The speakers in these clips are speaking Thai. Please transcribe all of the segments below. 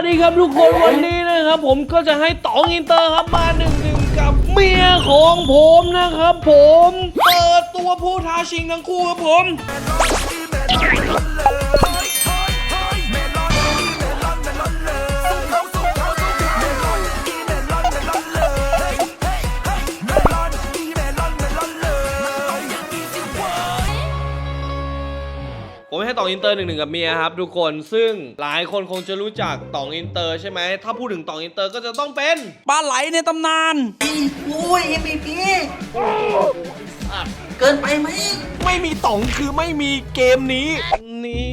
วัสดีครับทุกคนวันนี้นะครับ ผมก็จะให้ตองอินเตอร์ครับมาหนึ่งหนึ่งกับเมียของผมนะครับ ผมเปิดตัวผู้ท้าชิงทั้งคู่ครับผม องอินเตอร์หนึ่งหนึ่งกับเมียครับทุกคนซึ่งหลายคนคงจะรู้จักตองอินเตอร์ใช่ไหมถ้าพูดถึงตองอินเตอร์ก็จะต้องเป็นปลาไหลในตำนานอุ้ย MVP เกินไปไหมไม่มีตองคือไม่มีเกมนี้นี่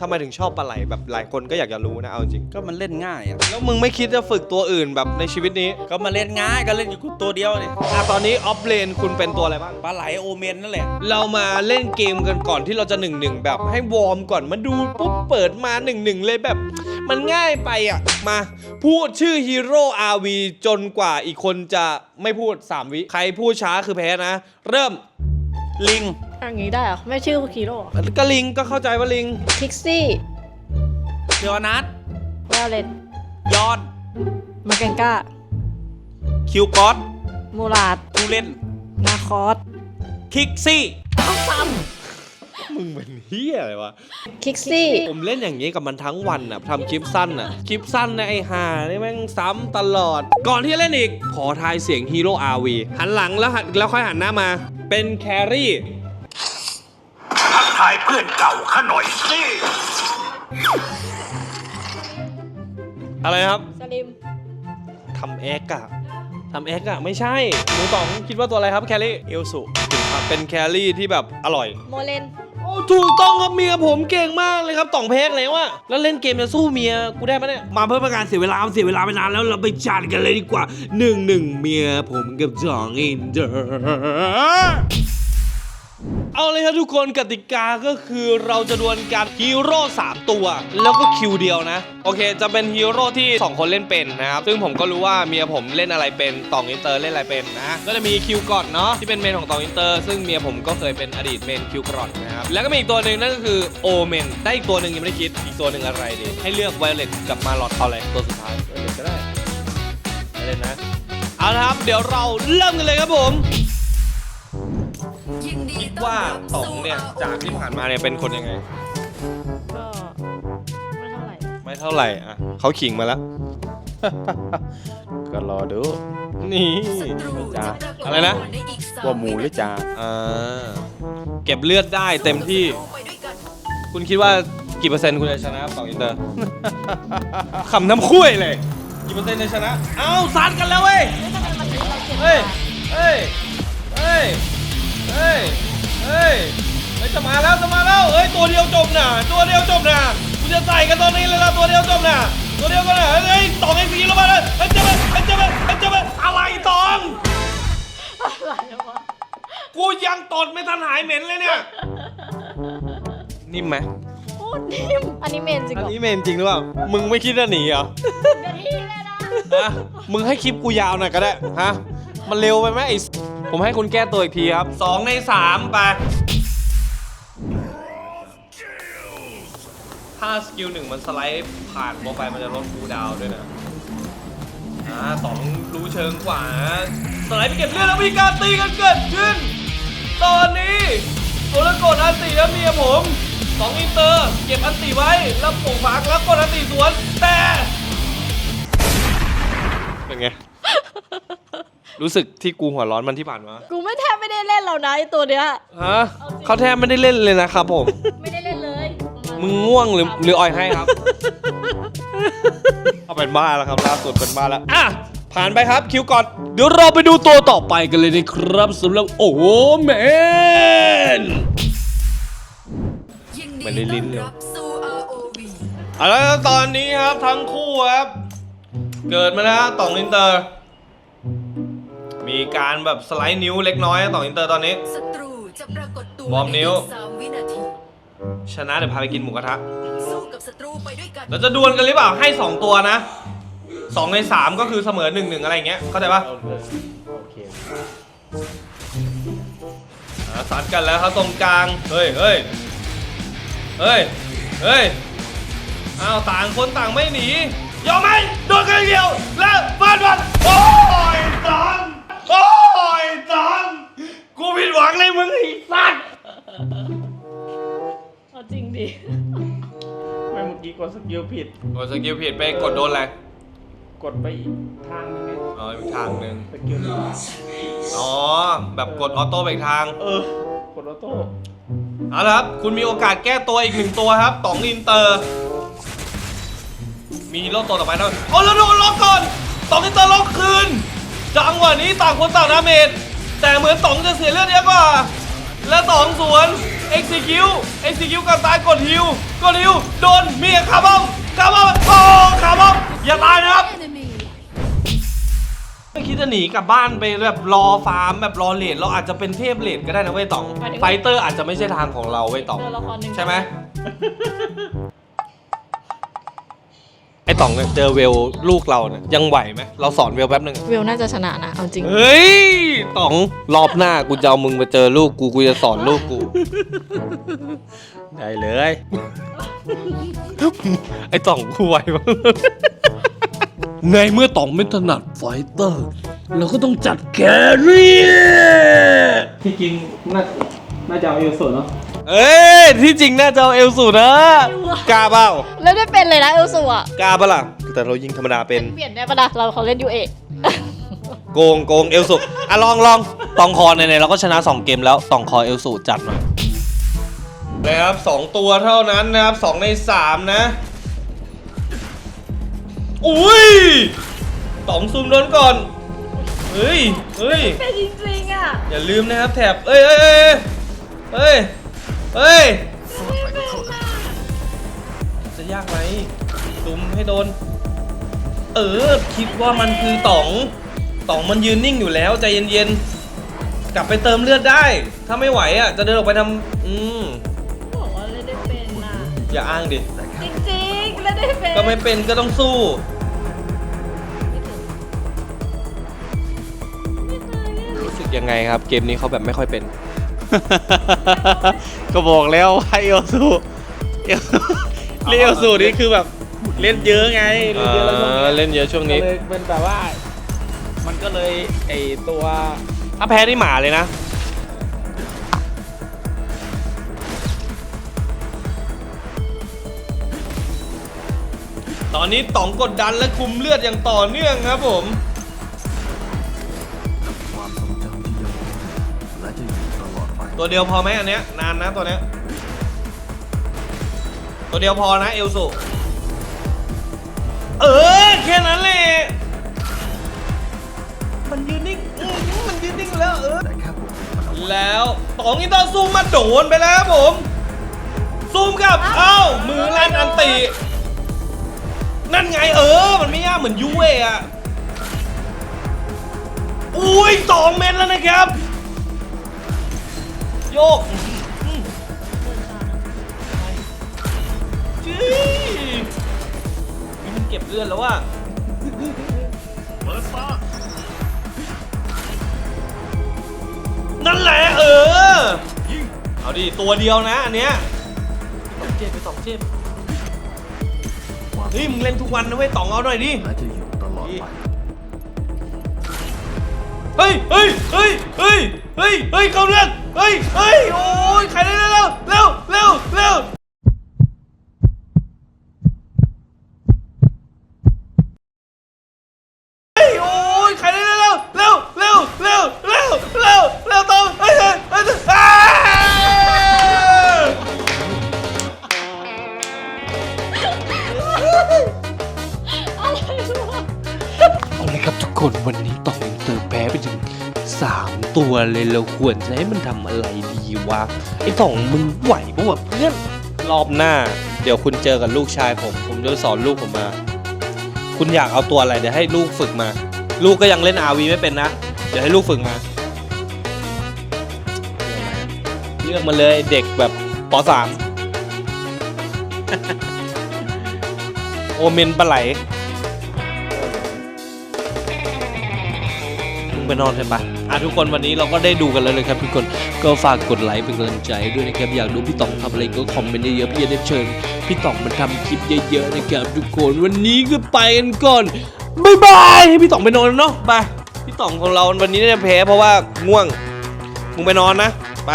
ทำไมถึงชอบปลาไหลแบบหลายคนก็อยากจะรู้นะเอาจริง ก็มันเล่นง่ายอะแล้วมึงไม่คิดจะฝึกตัวอื่นแบบในชีวิตนี้ก็มาเล่นง่ายก็เล่นอยู่ตัวเดียวเลยอะตอนนี้ออฟเลนคุณเป็นตัวอะไรบ้าง ปลาไหลโอเมนนั่นแหละ เรามาเล่นเกมกันก่อนที่เราจะหนึ่งหนึ่งแบบให้วอร์มก่อนมาดูปุ๊บเปิดมาหนึ่งหนึ่งเลยแบบ มันง่ายไปอะ มา พูดชื่อฮีโร่ RV จนกว่าอีกคนจะไม่พูด 3 วิ ใครพูดช้าคือแพ้นะ เริ่ม ลิงอย่างนี้ได้เหรอไม่ชื่อคีโร่ก็ลิงก็เข้าใจว่าลิงคิกซี่เดวนัทแวลเลนยอนมาเกนก้า คิวกอสมูลาดกูเล่นนาคอสคิกซี่มึงเป็นเฮียอะไรวะคิกซี่ ผมเล่นอย่างนี้กับมันทั้งวันอะทำคลิปสั้นอะ คลิปสั้นในะไอ้ห่านี่แม่งซ้ำตลอด ก่อนที่จะเล่นอีก ขอทายเสียงฮีโร่ RV หันหลังแล้วหันแล้วค่อยหันหน้ามา เป็นแครี่ทักทายเพื่อนเก่าข้าหน่อยสิอะไรครับสลิมทำเอ็กอะทำเอ็กอะไม่ใช่หนูต๋องคิดว่าตัวอะไรครับแครี่เอลสุครับเป็นแครี่ที่แบบอร่อย โมเลนโอ้ถูกต้องครับเมียผมเก่งมากเลยครับต่องเพกเลยว่าแล้วเล่นเกมจะสู้เมียกูได้ไหมเนี่ยมาเพื่อป็นการเสียเวลาเสียเวลาไปนานแล้วเราไปจัดกันเลยดีกว่าหนึ่งหนึ่งเมียผมกับจองอินเดอร์ เอาเลยครับทุกคนกติกาก็คือเราจะดวลกันฮีโร่3ตัว แล้วก็คิวเดียวนะ โอเค จะเป็นฮีโร่ที่ 2 คนเล่นเป็นนะครับ ซึ่งผมก็รู้ว่าเมียผมเล่นอะไรเป็นตองอินเตอร์เล่นอะไรเป็นนะ ก็จะมีคิวก่อนเนาะที่เป็นเมนของตองอินเตอร์ ซึ่งเมียผมก็เคยเป็นอดีตเมนคิวกรอนนะครับ แล้วก็มีอีกตัวหนึ่งนั่นก็คือโอเมนได้อีกตัวหนึ่งยังไม่ได้คิดอีกตัวหนึ่งอะไรดีให้เลือกไวเลตกับมาลอดเอาอะไรตัวสุดท้ายไวเลตก็ได้ไวเลตนะเอาละครับเดี๋ยวเราเริ่มกันเลยครับผม ว่าตองเนี่ยจากที่ผ่านมาเนี่ยเป็นคนยังไง ก็ไม่เท่าไหร่ไม่เท่าไหร่อะเขาขิงมาแล้ว ก็รอดู นี่จ้าอะไรนะว่าหมูหรือจ่าอ่าเก็บเลือดได้เต็มที่ คุณคิดว่ากี่เปอร์เซ็นต์คุณจะชนะสองอินเตอร์ ขำน้ำคุ้ยเลย กี่เปอร์เซ็นต์จะชนะ เอ้าซัดกันแล้วเว้ย เฮ้ย เฮ้ย เฮ้ย เฮ้ย เฮ้ยเฮ้ยจะมาแล้วจะมาแล้วเฮ้ยตัวเดียวจบน่ะตัวเดียวจบน่ะคุณจะใส่กันตอนนี้เลยนะตัวเดียวจบน่ะตัวเดียวกันน่ะเฮ้ยตองไอ้สีลงมาเลยเฮ้ยจะมาเฮ้ยจะมาเฮ้ยจะมาอะไรตองกูยังตดไม่ทันหายเหม็นเลยเนี่ยนิ่มไหมโคตรนิ่มอันนี้เมนจริงอันเหรอนี้เมนจริงหรือเปล่า มึงไม่คิดจะหนีเหรอเดี๋ยวนี้เลยนะ ฮะมึงให้คลิปกูยาวหน่อยก็ได้ ฮะ มันเร็วไปไหมไอ้ ผมให้คุณแก้ตัวอีกทีครับสองในสามไปถ้าสกิลหนึ่งมันสไลด์ผ่านโปรไฟมันจะลดคูดาวด้วยนะอ่าสองรู้เชิงกว่า สไลด์ไปเก็บเลือดแล้วมีการตีกันเกิดขึ้น ตอนนี้โอลกดอันติแล้วเมียผมสองอินเตอร์ เก็บอันติไว้ แล้วปลูกฝักแล้วกดอันติสวนแต่ รู้สึกที่กูหัวร้อนมันที่ผ่านมากูไม่แทบไม่ได้เล่นแล้วนะไอตัวเนี้ย ฮะเขาแทบไม่ได้เล่นเลยนะครับผม ไม่ได้เล่นเลยมึงง่วงหรือหรืออ่อยให้ครับ เอาเป็นบ้าแล้วครับล่าสุดเป็นบ้าแล้วอะผ่านไปครับคิวก่อน เดี๋ยวเราไปดูตัวต่อไปกันเลยนะครับสำหรับโอ้แมน ไม่ได้ลิ้นเลย เอาละครับตอนนี้ครับทั้งคู่ครับ เกิดมาแล้วต่องอินเตอร์ มีการแบบสไลด์นิ้วเล็กน้อยต่องอินเตอร์ตอนนี้ ศัตรูจะปรากฏตัววอร์มนิ้วใสามวินาที ชนะเดี๋ยวพาไปกินหมูกระทะ สู้กับศัตรูไปด้วยกัน เราจะดวลกันหรือเปล่าให้ 2 ตัวนะ 2 ใน 3 ก็คือเสมอ1นหนึ่งอะไรอย่างเงี้ยเข้าใจปะโอเคอ่าสัดกันแล้วครับตรงกลาง เฮ้ยเฮ้ยเฮ้ยเฮ้ยอ้าวต่างคนต่างไม่หนี ยอมไหมโดนกันเดียว แล้วฟาดฟันโอ้ยตัง ดิไม่เมื่อกี้กดสกิลผิด กดสกิลผิดไปกดโดนอะไรกดไปอีกทางนึงไงอ๋ออีกทางหนึ่งสกิลผิดอ๋อ แบบกดออโต้ไปอีกทาง เออ กดออโต้เอาละครับ คุณมีโอกาสแก้ตัวอีกหนึ่งตัวครับต๋องอินเตอร์ มีฮีโร่ตัวต่อไปนะโอ้แล้วโดนล็อกก่อนต๋องอินเตอร์ล็อกคืน จังหวะนี้ต่างคนต่างดาเมจแต่เหมือนต๋องจะเสียเลือดเยอะกว่า และต๋องสวน execute execute กับตายกดฮิวกดฮิวโดนเมียคาร์บอมคาร์บอมโอ้คาร์บอมอย่าตายนะครับไม่คิดจะหนีกลับบ้านไปแบบรอฟาร์มแบบรอเลดเราอาจจะเป็นเทพเลดก็ได้นะเว้ยต๋องหมายถึงไฟเตอร์อาจจะไม่ใช่ทางของเราเว้ยต๋องตัวละครหนึ่ง ใช่ไหม ไอ้ต๋องเนี่ยเจอเวลลูกเราเนี่ยยังไหวไหมเราสอนเวลแป๊บหนึ่งเวลน่าจะชนะนะเอาจริง เฮ้ยต๋องรอบหน้ากูจะเอามึงมาเจอลูกกูกูจะสอนลูกกู ได้เลย ไอ้ต๋องกูไหวมั้งในเมื่อต๋องไม่ถนัดไฟเตอร์ เราก็ต้องจัดแครี่ที่จริงน่าน่าจะเอาเอลโซเนาะ เอ้ยที่จริงน่าจะเอาเอลสูนะกล้าเปล่าแล้วได้เป็นเลยนะเอลสูอะกล้าเปะล่ะแต่เรายิงธรรมดาเป็นเปลี่ยนได้ปะนะเราเขาเล่นยูเอโกงโกงเอลสูอะลองลองตองคอในในเราก็ชนะ 2 เกมแล้วตองคอเอลสูจัดหน่อยเลยครับ2ตัวเท่านั้นนะครับ2ใน3นะอุ้ยตองซูมโดนก่อนเฮ้ยเฮ้ยเป็นจริงๆอะอย่าลืมนะครับแถบเอ้ยเอ้ยเอ้ย เอ้ยเอ้ยจะยากไหมซูมให้โดน เออ คิดว่ามันคือต๋องต๋องมันยืนนิ่งอยู่แล้ว ใจเย็นๆ กลับไปเติมเลือดได้ ถ้าไม่ไหวอะ จะเดินออกไปทำอืมบอกว่าเล่นได้เป็นอะ อย่าอ้างดิ จริงๆเล่นได้เป็นก็ไม่เป็นก็ต้องสู้ รู้สึกยังไงครับ เกมนี้เขาแบบไม่ค่อยเป็น ก็บอกแล้วว่าเอลซูเอลซูเล่นเอลซูนี่คือแบบเล่นเยอะไงเล่นเยอะแล้วช่วงเล่นเยอะช่วงนี้นี้ก็เลยเป็นแบบว่า มันก็เลยไอตัวถ้าแพ้นี่หมาเลยนะ ตอนนี้ต๋องกดดันและคุมเลือดอย่างต่อเนื่องครับผม ตัวเดียวพอไหมอันเนี้ยนานนะตัวเนี้ยตัวเดียวพอนะเอลสุเออแค่นั้นแหละมันยืนนิ่งอืมมันยืนนิ่งแล้วเออแล้วตองอินเตอร์ซูมมาโดนไปแล้วครับผม ซูมกับเอ้ามือลั่นอันติ นั่นไงเออ มันไม่ยากเหมือนยูเออะอุ้ยสองเมตรแล้วนะครับ โยกจี้มันเก็บเลือดแล้วว่ะนั่นแหละเออ เอาดิ ตัวเดียวนะอันเนี้ยสองเจ็บไปสองเจ็บเฮ้ยมึงเล่นทุกวันนะเว้ยต๋องเอาหน่อยดิเฮ้ยเฮ้ยเฮ้ยเฮ้ยเฮ้ยเฮ้ยเข้าเลือด เฮ้ยเฮ้ยโอ้ยใครได้เร็วเร็วเร็วเร็วเฮ้ยโอ้ยใครได้เร็วเร็วเร็วเร็วเร็วเร็วเร็วต๋องเฮ้ยเฮ้ยเฮ้ยอ้าอะเอาเลยครับทุกคนวันนี้ต่องเตอร์แพ้ไปถึง 3ตัวเลยเราควรจะให้มันทำอะไรดีวะไอ้ต่องมึงไหวปะวะเพื่อนรอบหน้า เดี๋ยวคุณเจอกับลูกชายผม ผมจะสอนลูกผมมา คุณอยากเอาตัวอะไรเดี๋ยวให้ลูกฝึกมา ลูกก็ยังเล่นอาวีไม่เป็นนะ เดี๋ยวให้ลูกฝึกมา เลือกมาเลยเด็กแบบป .3 โอเมนปลาไหลมึงไปนอนเถอะปะ อะทุกคนวันนี้เราก็ได้ดูกันแล้วนะครับทุกคนก็ฝากกดไลค์เป็นกำลังใจด้วยนะครับอยากดูพี่ต๋องทำอะไรก็คอมเมนต์เยอะๆพี่จะได้เชิญพี่ต๋องมาทำคลิปเยอะๆนะครับทุกคนวันนี้ก็ไปกันก่อนบายบายให้พี่ต๋องไปนอนเนาะไปพี่ต๋องของเราวันนี้น่าจะแพ้เพราะว่าง่วงมึงไปนอนนะไป